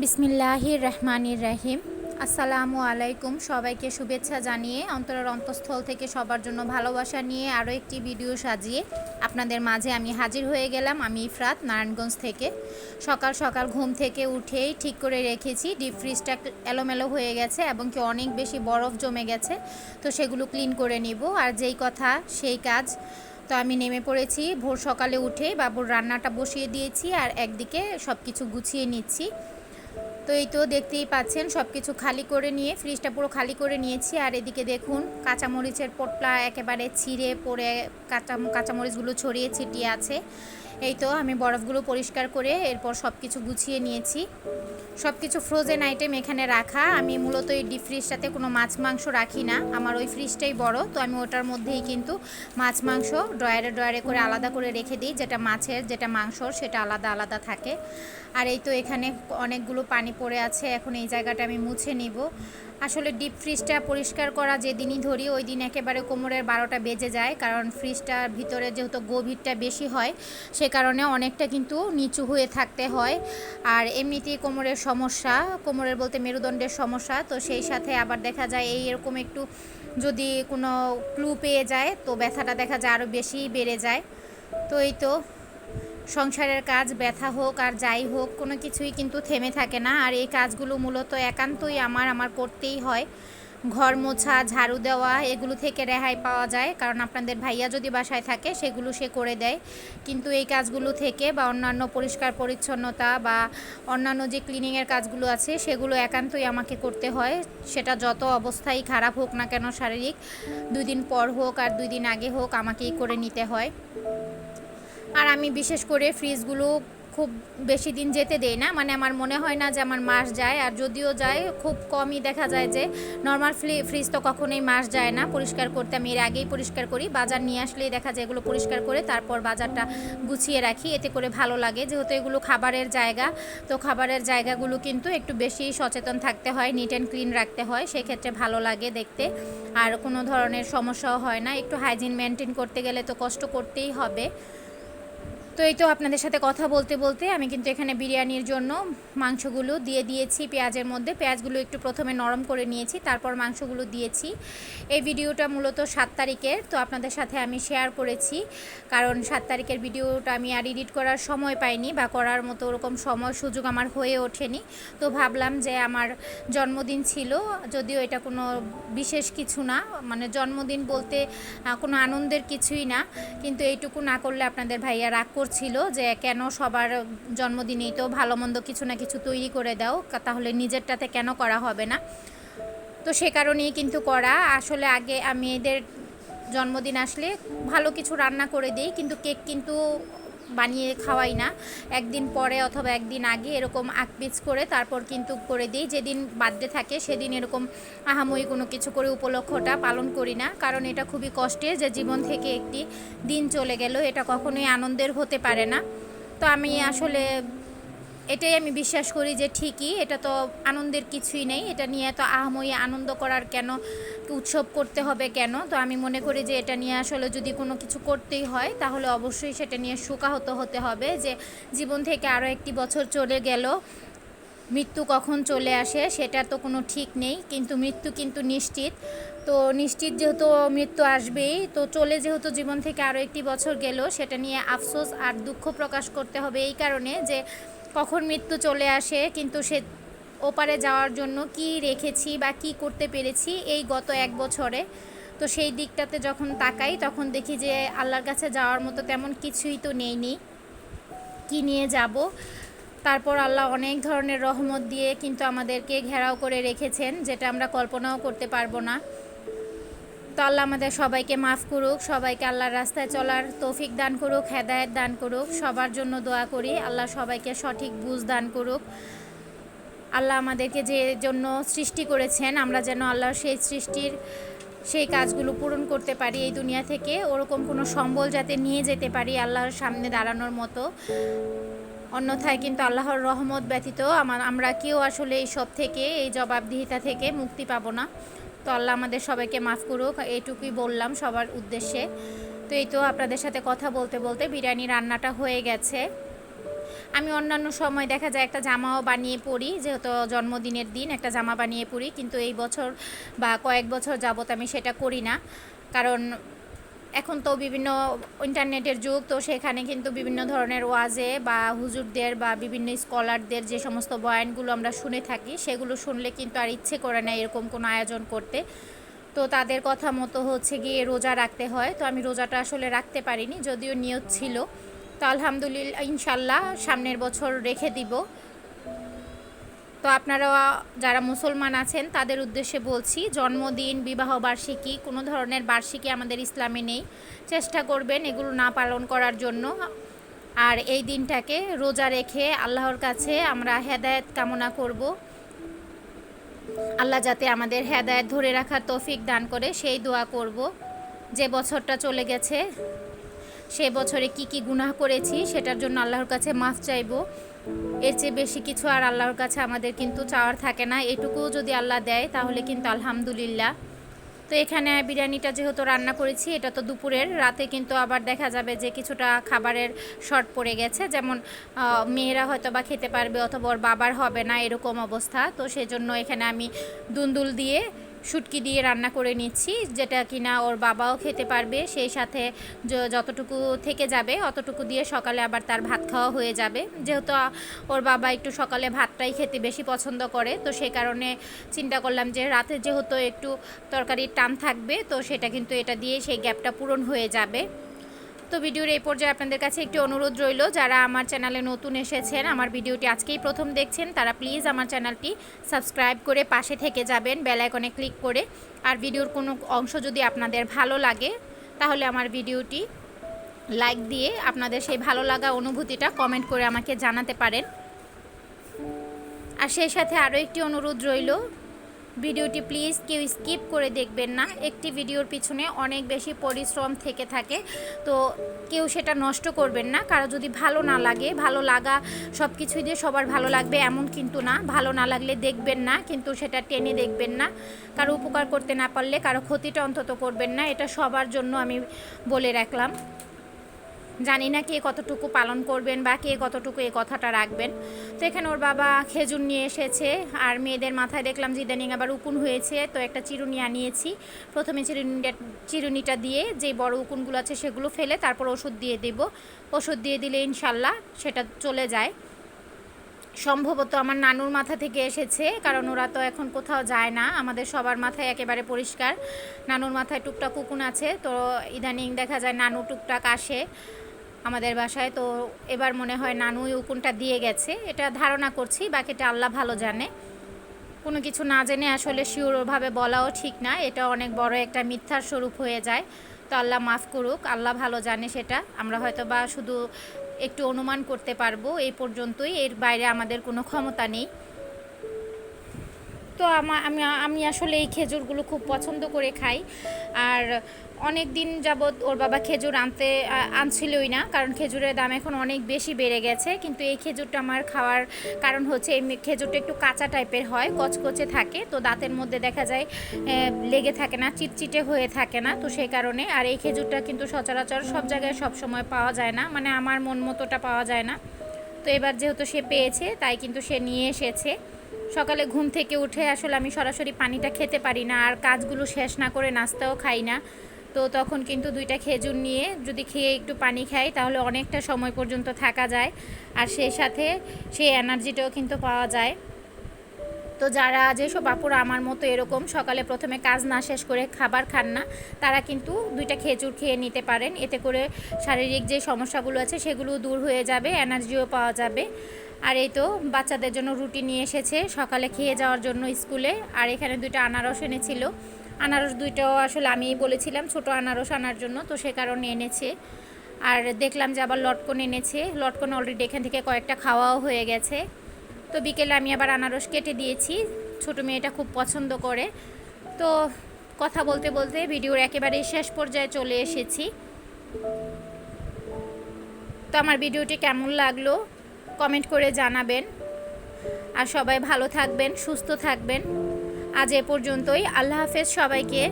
বিসমিল্লাহির রহমানির রহিম আসসালামু আলাইকুম সবাইকে শুভেচ্ছা জানিয়ে, অন্তরের অন্তঃস্থল থেকে সবার জন্য ভালোবাসা নিয়ে আরও একটি ভিডিও সাজিয়ে আপনাদের মাঝে আমি হাজির হয়ে গেলাম আমি ইফরাত, নারায়ণগঞ্জ থেকে। সকাল সকাল ঘুম থেকে উঠেই ঠিক করে রেখেছি ডিপ ফ্রিজটা এলোমেলো হয়ে গেছে এবং কি অনেক বেশি বরফ জমে গেছে, তো সেগুলো ক্লিন করে নিব। আর যেই কথা সেই কাজ, তো আমি নেমে পড়েছি, ভোর সকালে উঠে বাবুর রান্নাটা বসিয়ে দিয়েছি আর একদিকে সব কিছু গুছিয়ে নিচ্ছি। তো এই তো দেখতেই পাচ্ছেন সব কিছু খালি করে নিয়ে ফ্রিজটা পুরো খালি করে নিয়েছি। আর এদিকে দেখুন, কাঁচামরিচের পোটলা একেবারে ছিঁড়ে পড়ে কাঁচা কাঁচামরিচগুলো ছড়িয়ে ছিটিয়ে আছে। এই তো আমি বরফগুলো পরিষ্কার করে এরপর সব কিছু গুছিয়ে নিয়েছি। সব কিছু ফ্রোজেন আইটেম এখানে রাখা। আমি মূলত এই ডিপ ফ্রিজটাতে কোনো মাছ মাংস রাখি না। আমার ওই ফ্রিজটাই বড়, তো আমি ওটার মধ্যেই কিন্তু মাছ মাংস ড্রয়ারে ড্রয়ারে করে আলাদা করে রেখে দিই। যেটা মাছের, যেটা মাংসর, সেটা আলাদা আলাদা থাকে। আর এই তো এখানে অনেকগুলো পানি পড়ে আছে। এখন এই জায়গাটা আমি মুছে নিব। আসলে ডিপ ফ্রিজটা পরিষ্কার করা যেদিনই ধরি, ওই দিন একেবারে কোমরের বারোটা বেজে যায়। কারণ ফ্রিজটার ভিতরে যেহেতু গভীরটা বেশি হয়, সে কারণে অনেকটা কিন্তু নিচু হয়ে থাকতে হয়। আর এমনিতেই কোমরের সমস্যা, কোমরের বলতে মেরুদণ্ডের সমস্যা, তো সেই সাথে আবার দেখা যায় এই এরকম একটু যদি কোনো ক্লু পেয়ে যায়, তো ব্যথাটা দেখা যায় আরও বেশি বেড়ে যায়। তো এই তো সংসারের কাজ, ব্যথা হোক আর যাই হোক, কোনো কিছুই কিন্তু থেমে থাকে না। আর এই কাজগুলো মূলত একান্তই আমার আমার করতেই হয়। ঘর মোছা, ঝাড়ু দেওয়া, এগুলো থেকে রেহাই পাওয়া যায়। কারণ আপনাদের ভাইয়া যদি বাসায় থাকে, সেগুলো সে করে দেয়। কিন্তু এই কাজগুলো থেকে বা অন্যান্য পরিষ্কার পরিচ্ছন্নতা বা অন্যান্য যে ক্লিনিংয়ের কাজগুলো আছে, সেগুলো একান্তই আমাকে করতে হয়। সেটা যত অবস্থাই খারাপ হোক না কেন, শারীরিক, দুই দিন পর হোক আর দুই দিন আগে হোক, আমাকেই করে নিতে হয়। আর আমি বিশেষ করে ফ্রিজগুলো খুব বেশি দিন যেতে দেই না। মানে আমার মনে হয় না যে আমার মাস যায়। আর যদিও যায়, খুব কমই দেখা যায় যে নর্মাল ফ্রিজ তো কখনোই মাস যায় না। পরিষ্কার করতে আমি এর আগেই পরিষ্কার করি। বাজার নিয়ে আসলেই দেখা যায় এগুলো পরিষ্কার করে তারপর বাজারটা গুছিয়ে রাখি। এতে করে ভালো লাগে। যেহেতু এগুলো খাবারের জায়গা, তো খাবারের জায়গাগুলো কিন্তু একটু বেশি সচেতন থাকতে হয় নিট অ্যান্ড ক্লিন রাখতে হয়। সেক্ষেত্রে ভালো লাগে দেখতে। আর কোনো ধরনের সমস্যাও হয় না। একটু হাইজিন মেনটেন করতে গেলে তো কষ্ট করতেই হবে। তো এই তো আপনাদের সাথে কথা বলতে বলতে আমি কিন্তু এখানে বিরিয়ানির জন্য মাংসগুলো দিয়ে দিয়েছি পেঁয়াজের মধ্যে। পেঁয়াজগুলো একটু প্রথমে নরম করে নিয়েছি, তারপর মাংসগুলো দিয়েছি। এই ভিডিওটা মূলত সাত তারিখের, তো আপনাদের সাথে আমি শেয়ার করেছি। কারণ সাত তারিখের ভিডিওটা আমি আর এডিট করার সময় পাইনি বা করার মতো ওরকম সময় সুযোগ আমার হয়ে ওঠেনি। তো ভাবলাম যে আমার জন্মদিন ছিল, যদিও এটা কোনো বিশেষ কিছু না মানে জন্মদিন বলতে কোনো আনন্দের কিছুই না। কিন্তু এইটুকু না করলে আপনাদের ভাইয়া রাগ করছিল যে কেন সবার জন্মদিনেই তো ভালো মন্দ কিছু না কিছু তৈরি করে দাও তাহলে নিজেরটাতে কেন করা হবে না? তো সে কারণেই কিন্তু করা। আসলে আগে আমি এদের জন্মদিন আসলে ভালো কিছু রান্না করে দিই, কিন্তু কেক কিন্তু বানিয়ে খাওয়াই না। একদিন পরে অথবা একদিন আগে এরকম আকপিচ করে তারপর কিন্তু করে দিই। যেদিন বার্থডে থাকে সেদিন এরকম আহাময়ী কোনো কিছু করে উপলক্ষটা পালন করি না। কারণ এটা খুবই কষ্টে যে জীবন থেকে একটি দিন চলে গেল, এটা কখনোই আনন্দের হতে পারে না। তো আমি আসলে এটাই আমি বিশ্বাস করি যে ঠিকই, এটা তো আনন্দের কিছুই নেই, এটা নিয়ে তো আহমই আনন্দ করার কেন, উৎসব করতে হবে কেন? তো আমি মনে করি যে এটা নিয়ে আসলে যদি কোনো কিছু করতেই হয়, তাহলে অবশ্যই সেটা নিয়ে সুকাহত হতে হবে যে জীবন থেকে আরও একটি বছর চলে গেল, মৃত্যু কখন চলে আসে সেটা তো কোনো ঠিক নেই, কিন্তু মৃত্যু কিন্তু নিশ্চিত। তো নিশ্চিত যেহেতু মৃত্যু আসবেই, তো চলে যেহেতু জীবন থেকে আরও একটি বছর গেল, সেটা নিয়ে আফসোস আর দুঃখ প্রকাশ করতে হবে এই কারণে যে কখন মৃত্যু চলে আসে, কিন্তু সে ওপারে যাওয়ার জন্য কি রেখেছি বা কি করতে পেরেছি এই গত এক বছরে। তো সেই দিকটাতে যখন তাকাই, তখন দেখি যে আল্লাহর কাছে যাওয়ার মতো তেমন কিছুই তো নেইনি। কি নিয়ে যাব? তারপর আল্লাহ অনেক ধরনের রহমত দিয়ে কিন্তু আমাদেরকে ঘেরাও করে রেখেছেন, যেটা আমরা কল্পনাও করতে পারব না। তো আল্লাহ আমাদের সবাইকে মাফ করুক, সবাইকে আল্লাহর রাস্তায় চলার তৌফিক দান করুক, হেদায়ত দান করুক, সবার জন্য দোয়া করি, আল্লাহ সবাইকে সঠিক বুঝ দান করুক। আল্লাহ আমাদেরকে যে জন্য সৃষ্টি করেছেন, আমরা যেন আল্লাহর সেই সৃষ্টির সেই কাজগুলো পূরণ করতে পারি এই দুনিয়া থেকে, ওরকম কোনো সম্বল যাতে নিয়ে যেতে পারি আল্লাহর সামনে দাঁড়ানোর মতো। অন্যথায় কিন্তু আল্লাহর রহমত ব্যতীত আমার আমরা কেউ আসলে এই সব থেকে, এই জবাবদিহিতা থেকে মুক্তি পাবো না। তো আল্লাহ আমাদের সবাইকে মাফ করুক, এইটুকুই বললাম সবার উদ্দেশ্যে। তো এই তো আপনাদের সাথে কথা বলতে বলতে বিরিয়ানি রান্নাটা হয়ে গেছে। আমি অন্যান্য সময় দেখা যায় একটা জামাও বানিয়ে পড়ি, যেহেতু জন্মদিনের দিন একটা জামা বানিয়ে পড়ি, কিন্তু এই বছর বা কয়েক বছর যাবত আমি সেটা করি না। কারণ এখন তো বিভিন্ন ইন্টারনেটের যুগ, তো সেখানে কিন্তু বিভিন্ন ধরনের ওয়াজে বা হুজুরদের বা বিভিন্ন স্কলারদের যে সমস্ত বয়ানগুলো আমরা শুনে থাকি, সেগুলো শুনলে কিন্তু আর ইচ্ছে করে না এরকম কোনো আয়োজন করতে। তো তাদের কথা মতো হচ্ছে গিয়ে রোজা রাখতে হয়। তো আমি রোজাটা আসলে রাখতে পারিনি, যদিও নিয়ত ছিল। তো আলহামদুলিল্লাহ, ইনশাল্লাহ সামনের বছর রেখে দিব। তো আপনারা যারা মুসলমান আছেন, তাদের উদ্দেশ্যে বলছি, জন্মদিন, বিবাহ বার্ষিকী, কোনো ধরনের বার্ষিকী আমাদের ইসলামে নেই। চেষ্টা করবেন এগুলো না পালন করার জন্য। আর এই দিনটাকে রোজা রেখে আল্লাহর কাছে আমরা হেদায়েত কামনা করব। আল্লাহ যাতে আমাদের হেদায়েত ধরে রাখার তৌফিক দান করে, সেই দোয়া করব। যে বছরটা চলে গেছে সে বছরে কি কি গুনাহ করেছি সেটার জন্য আল্লাহর কাছে মাফ চাইব। এর চেয়ে বেশি কিছু আর আল্লাহর কাছে আমাদের কিন্তু চাওয়ার থাকে না। এটুকুও যদি আল্লাহ দেয়, তাহলে কিন্তু আলহামদুলিল্লাহ। তো এখানে বিরিয়ানিটা যেহেতু রান্না করেছি, এটা তো দুপুরের, রাতে কিন্তু আবার দেখা যাবে যে কিছুটা খাবারের শর্ট পড়ে গেছে। যেমন মেয়েরা হয়তো বা খেতে পারবে অথবা ওর বাবার হবে না এরকম অবস্থা। তো সেজন্য এখানে আমি দুন্দুল দিয়ে শুটকি দিয়ে রান্না করে নিচ্ছি, যেটা কিনা ওর বাবাও খেতে পারবে, সেই সাথে যতটুকু থেকে যাবে অতটুকু দিয়ে সকালে আবার তার ভাত খাওয়া হয়ে যাবে। যেহেতু ওর বাবা একটু সকালে ভাতটাই খেতে বেশি পছন্দ করে, তো সেই কারণে চিন্তা করলাম যে রাতে যেহেতু একটু তরকারির টান থাকবে, তো সেটা কিন্তু এটা দিয়ে সেই গ্যাপটা পূরণ হয়ে যাবে। তো ভিডিওর এই পর্যায়ে আপনাদের কাছে একটি অনুরোধ রইল, যারা আমার চ্যানেলে নতুন এসেছেন, আমার ভিডিওটি আজকেই প্রথম দেখছেন, তারা প্লিজ আমার চ্যানেলটি সাবস্ক্রাইব করে পাশে থেকে যাবেন, বেল আইকনে ক্লিক করে। আর ভিডিওর কোনো অংশ যদি আপনাদের ভালো লাগে, তাহলে আমার ভিডিওটি লাইক দিয়ে আপনাদের সেই ভালো লাগা অনুভূতিটা কমেন্ট করে আমাকে জানাতে পারেন। আর সেই সাথে আরও একটি অনুরোধ রইল ভিডিওটি প্লিজ কেউ স্কিপ করে দেখবেন না। একটি ভিডিওর পিছনে অনেক বেশি পরিশ্রম থেকে থাকে। তো কেউ সেটা নষ্ট করবেন না। কারও যদি ভালো না লাগে, ভালো লাগা সব কিছুই দিয়ে সবার ভালো লাগবে এমন কিন্তু না। ভালো না লাগলে দেখবেন না, কিন্তু সেটা টেনে দেখবেন না। কারও উপকার করতে না পারলে, কারও ক্ষতিটা অন্তত করবেন না। এটা সবার জন্য আমি বলে রাখলাম। জানি না কে কতটুকু পালন করবেন বা কে কতটুকু এই কথাটা রাখবেন। তো এখানে ওর বাবা খেজুর নিয়ে এসেছে আর মেয়েদের মাথায় দেখলাম যে ইদানিং আবার উকুন হয়েছে, তো একটা চিরুনি আনিয়েছি। প্রথমে চিরুনিটা চিরুনিটা দিয়ে যে বড় উকুনগুলো আছে সেগুলো ফেলে তারপর ওষুধ দিয়ে দেব। ওষুধ দিয়ে দিলে ইনশাল্লাহ সেটা চলে যায়। সম্ভবত আমার নানুর মাথা থেকে এসেছে, কারণ ওরা তো এখন কোথাও যায় না। আমাদের সবার মাথায় একেবারে পরিষ্কার। নানুর মাথায় টুকটাক উকুন আছে, তো ইদানিং দেখা যায় নানু টুকটাক আসে। আমাদের বাসায়। তো এবার মনে হয় নানুই উকুনটা দিয়ে গেছে। এটা ধারণা করছি, বাকিটা আল্লাহ ভালো জানে। কোনো কিছু না জেনে আসলে শিওরভাবে বলাও ঠিক না। এটা অনেক বড় একটা মিথ্যার স্বরূপ হয়ে যায়। তো আল্লাহ মাফ করুক, আল্লাহ ভালো জানে সেটা। আমরা হয়তো বা শুধু একটু অনুমান করতে পারব, এই পর্যন্তই। এর বাইরে আমাদের কোনো ক্ষমতা নেই। তো আমা, আমি আসলে এই খেজুরগুলো খুব পছন্দ করে খাই। আর অনেক দিন যাবৎ ওর বাবা খেজুর আনতে আনছিলই না, কারণ খেজুরের দাম এখন অনেক বেশি বেড়ে গেছে। কিন্তু এই খেজুরটা আমার খাওয়ার কারণ হচ্ছে এই খেজুরটা একটু কাঁচা টাইপের হয়, কচকচে থাকে। তো দাঁতের মধ্যে দেখা যায় লেগে থাকে না, চিটচিটে হয়ে থাকে না। তো সেই কারণে, আর এই খেজুরটা কিন্তু সচরাচর সব জায়গায় সব সময় পাওয়া যায় না। মানে আমার মন মতোটা পাওয়া যায় না। তো এবার যেহেতু সে পেয়েছে, তাই কিন্তু সে নিয়ে এসেছে। সকালে ঘুম থেকে উঠে আসলে আমি সরাসরি পানিটা খেতে পারি না, আর কাজগুলো শেষ না করে নাস্তাও খাই না। তো তখন কিন্তু দুইটা খেজুর নিয়ে যদি খেয়ে একটু পানি খাই, তাহলে অনেকটা সময় পর্যন্ত থাকা যায়। আর সেই সাথে সেই এনার্জিটাও কিন্তু পাওয়া যায়। তো যারা, যেসব বাপুরা আমার মতো এরকম সকালে প্রথমে কাজ না শেষ করে খাবার খান না, তারা কিন্তু দুইটা খেজুর খেয়ে নিতে পারেন। এতে করে শারীরিক যে সমস্যাগুলো আছে, সেগুলো দূর হয়ে যাবে, এনার্জিও পাওয়া যাবে। আর এই তো বাচ্চাদের জন্য রুটি নিয়ে এসেছে সকালে খেয়ে যাওয়ার জন্য স্কুলে। আর এখানে দুইটা আনারস এনেছিল। আনারস দুইটাও আসলে আমিই বলেছিলাম, ছোট আনারস আনার জন্য, তো সে কারণে এনেছে। আর দেখলাম যে আবার লটকন এনেছে। লটকন অলরেডি এখান থেকে কয়েকটা খাওয়াও হয়ে গেছে। তো বিকেলে আমি আবার আনারস কেটে দিয়েছি। ছোটো মেয়েটা খুব পছন্দ করে। তো কথা বলতে বলতে ভিডিওর একেবারে শেষ পর্যায়ে চলে এসেছি। তো আমার ভিডিওটি কেমন লাগল? কমেন্ট করে জানাবেন। আর সবাই ভালো থাকবেন, সুস্থ থাকবেন। আজ এ পর্যন্তই। আল্লাহ হাফেজ সবাইকে।